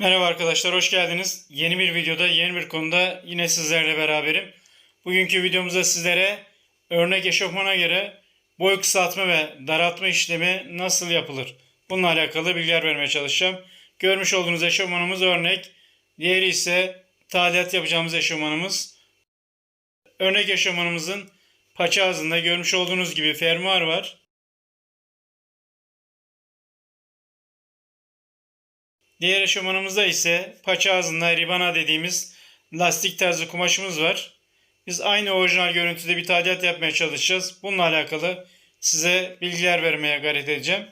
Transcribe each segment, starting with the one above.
Merhaba arkadaşlar, hoş geldiniz. Yeni bir videoda, yeni bir konuda yine sizlerle beraberim. Bugünkü videomuzda sizlere örnek eşofmana göre boy kısaltma ve daraltma işlemi nasıl yapılır? Bununla alakalı bilgiler vermeye çalışacağım. Görmüş olduğunuz eşofmanımız örnek. Diğeri ise tadilat yapacağımız eşofmanımız. Örnek eşofmanımızın paça ağzında görmüş olduğunuz gibi fermuar var. Diğer eşofmanımızda ise paça ağzında ribana dediğimiz lastik tarzı kumaşımız var. Biz aynı orijinal görüntüde bir tadilat yapmaya çalışacağız. Bununla alakalı size bilgiler vermeye gayret edeceğim.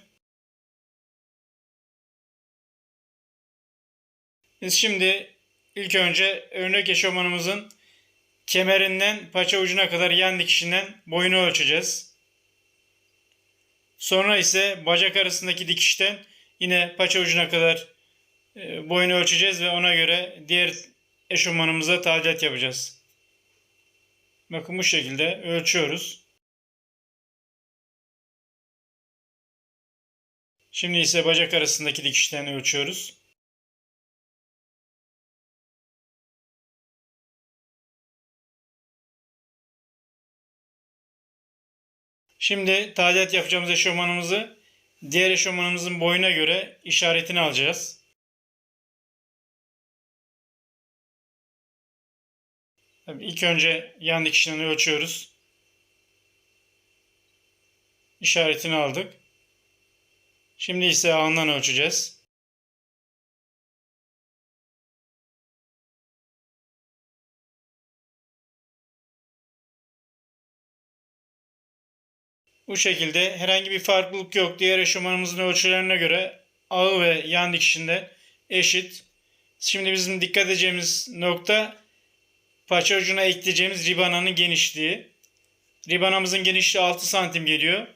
Biz şimdi ilk önce örnek eşofmanımızın kemerinden paça ucuna kadar yan dikişinden boyunu ölçeceğiz. Sonra ise bacak arasındaki dikişten yine paça ucuna kadar boyunu ölçeceğiz ve ona göre diğer eşofmanımıza tadilat yapacağız. Bakın bu şekilde ölçüyoruz. Şimdi ise bacak arasındaki dikişten ölçüyoruz. Şimdi tadilat yapacağımız eşofmanımızı diğer eşofmanımızın boyuna göre işaretini alacağız. Tabii ilk önce yan dikişlerini ölçüyoruz. İşaretini aldık. Şimdi ise ağından ölçeceğiz. Bu şekilde herhangi bir farklılık yok. Diğer eşofmanımızın ölçülerine göre ağı ve yan dikişinde eşit. Şimdi bizim dikkat edeceğimiz nokta paça ucuna ekleyeceğimiz ribananın genişliği. Ribanamızın genişliği 6 santim geliyor.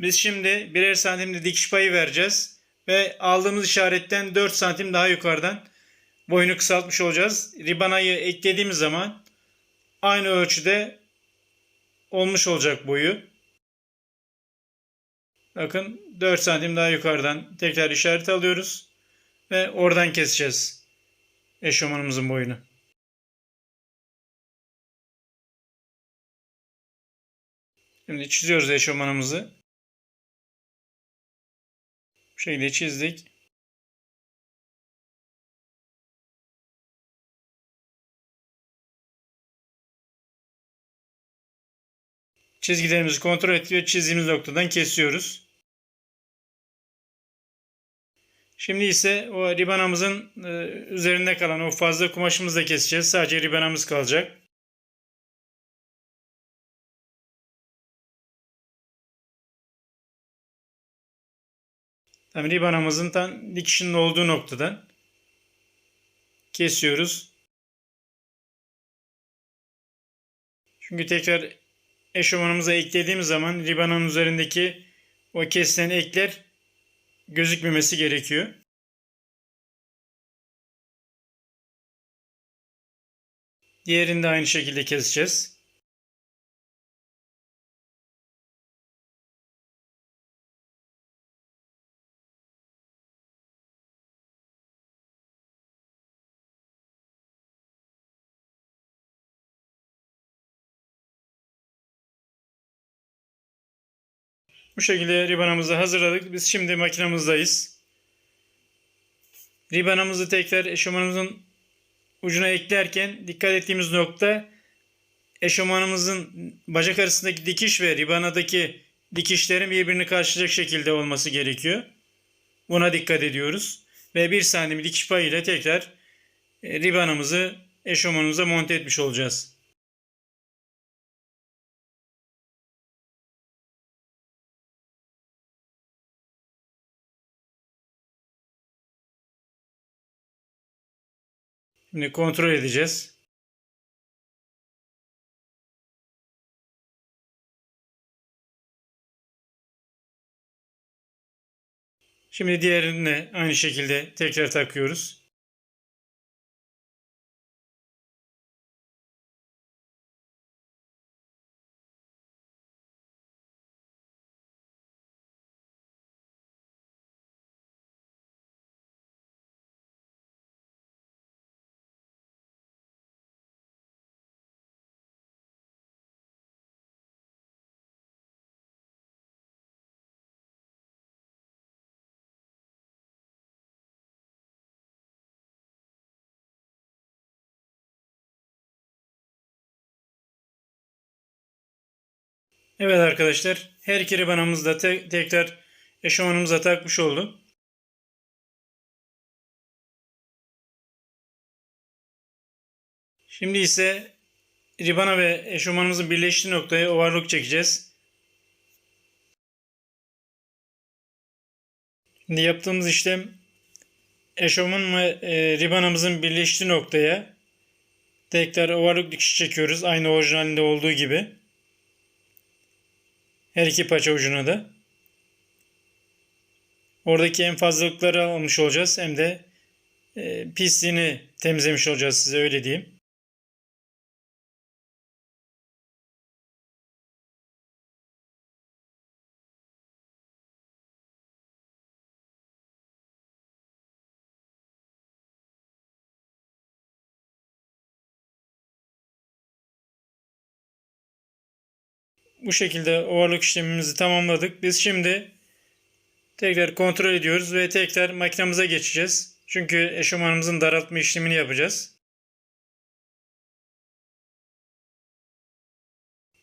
Biz şimdi birer santimde dikiş payı vereceğiz. Ve aldığımız işaretten 4 santim daha yukarıdan boyunu kısaltmış olacağız. Ribanayı eklediğimiz zaman aynı ölçüde olmuş olacak boyu. Bakın 4 santim daha yukarıdan tekrar işaret alıyoruz. Ve oradan keseceğiz eşofmanımızın boyunu. Şimdi çiziyoruz eşofmanımızı. Bu şekilde çizdik. Çizgilerimizi kontrol ve çizdiğimiz noktadan kesiyoruz. Şimdi ise o ribanamızın e, üzerinde kalan o fazla kumaşımızı da keseceğiz. Sadece ribanamız kalacak. Tam ribanamızın tam dikişinin olduğu noktadan kesiyoruz. Çünkü tekrar eşofmanımıza eklediğimiz zaman ribanın üzerindeki o kesilen ekler gözükmemesi gerekiyor. Diğerini de aynı şekilde keseceğiz. Bu şekilde ribanamızı hazırladık. Biz şimdi makinamızdayız. Ribanamızı tekrar eşofmanımızın ucuna eklerken dikkat ettiğimiz nokta eşofmanımızın bacak arasındaki dikiş ve ribanadaki dikişlerin birbirini karşılayacak şekilde olması gerekiyor. Buna dikkat ediyoruz. Ve bir santim dikiş payı ile tekrar e, ribanımızı eşofmanımıza monte etmiş olacağız. Şimdi kontrol edeceğiz. Şimdi diğerini aynı şekilde tekrar takıyoruz. Evet arkadaşlar her iki ribanamız da te- tekrar eşofmanımıza takmış oldu. Şimdi ise ribana ve eşofmanımızın birleştiği noktaya overlock çekeceğiz. Şimdi yaptığımız işlem eşofman ve e, birleştiği noktaya tekrar overlock dikiş çekiyoruz. Aynı orijinalinde olduğu gibi. Her iki paça ucuna da. Oradaki en fazlalıkları almış olacağız. Hem de e, pisliğini temizlemiş olacağız size öyle diyeyim. Bu şekilde overlock işlemimizi tamamladık. Biz şimdi tekrar kontrol ediyoruz ve tekrar makinamıza geçeceğiz. Çünkü eşofmanımızın daraltma işlemini yapacağız.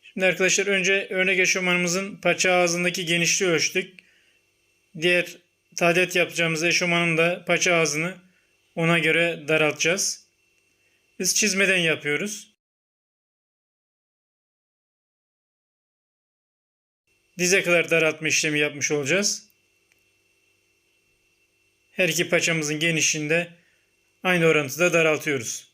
Şimdi arkadaşlar önce örnek eşofmanımızın paça ağzındaki genişliği ölçtük. Diğer tadilat yapacağımız eşofmanın da paça ağzını ona göre daraltacağız. Biz çizmeden yapıyoruz. Dize kadar daraltma işlemi yapmış olacağız. Her iki paçamızın genişliğinde aynı orantıda daraltıyoruz.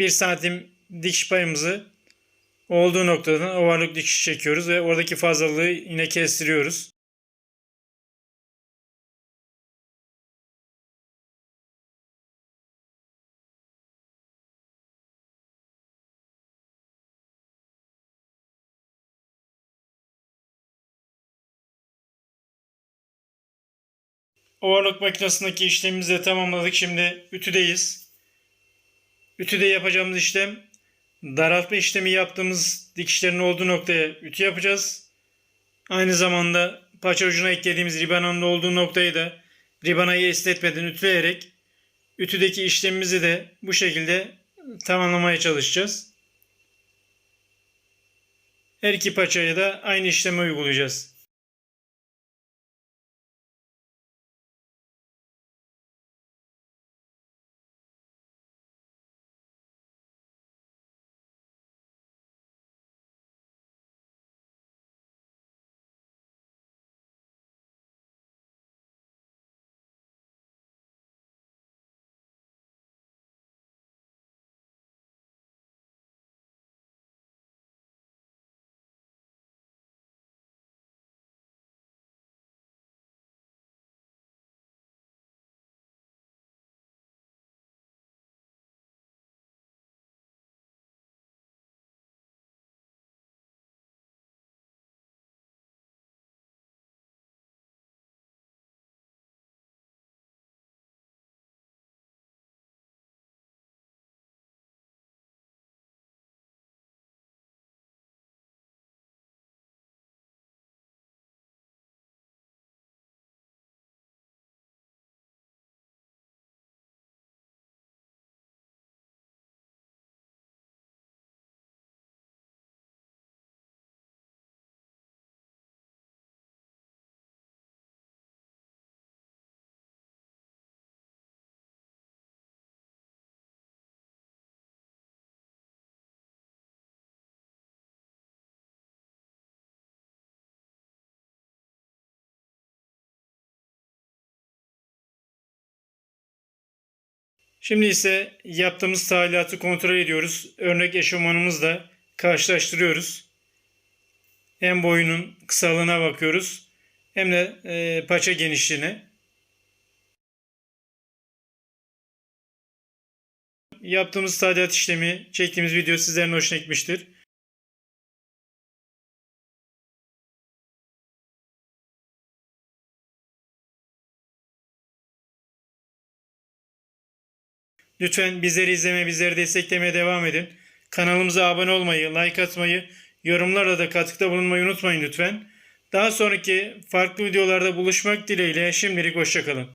Bir santim dikiş payımızı olduğu noktadan overlock dikiş çekiyoruz ve oradaki fazlalığı yine kestiriyoruz. Overlock makinesindeki işlemimizi de tamamladık. Şimdi ütüdeyiz. Ütüde yapacağımız işlem daraltma işlemi yaptığımız dikişlerin olduğu noktaya ütü yapacağız. Aynı zamanda paça ucuna eklediğimiz ribananın olduğu noktayı da ribanayı esnetmeden ütüleyerek ütüdeki işlemimizi de bu şekilde tamamlamaya çalışacağız. Her iki paçaya da aynı işlemi uygulayacağız. Şimdi ise yaptığımız talimatı kontrol ediyoruz. Örnek eşofmanımızla karşılaştırıyoruz. Hem boyunun kısalığına bakıyoruz hem de e, paça genişliğine. Yaptığımız tadilat işlemi, çektiğimiz video sizlerin hoşuna gitmiştir. Lütfen bizleri izlemeye, bizleri desteklemeye devam edin. Kanalımıza abone olmayı, like atmayı, yorumlarla da katkıda bulunmayı unutmayın lütfen. Daha sonraki farklı videolarda buluşmak dileğiyle şimdilik hoşçakalın.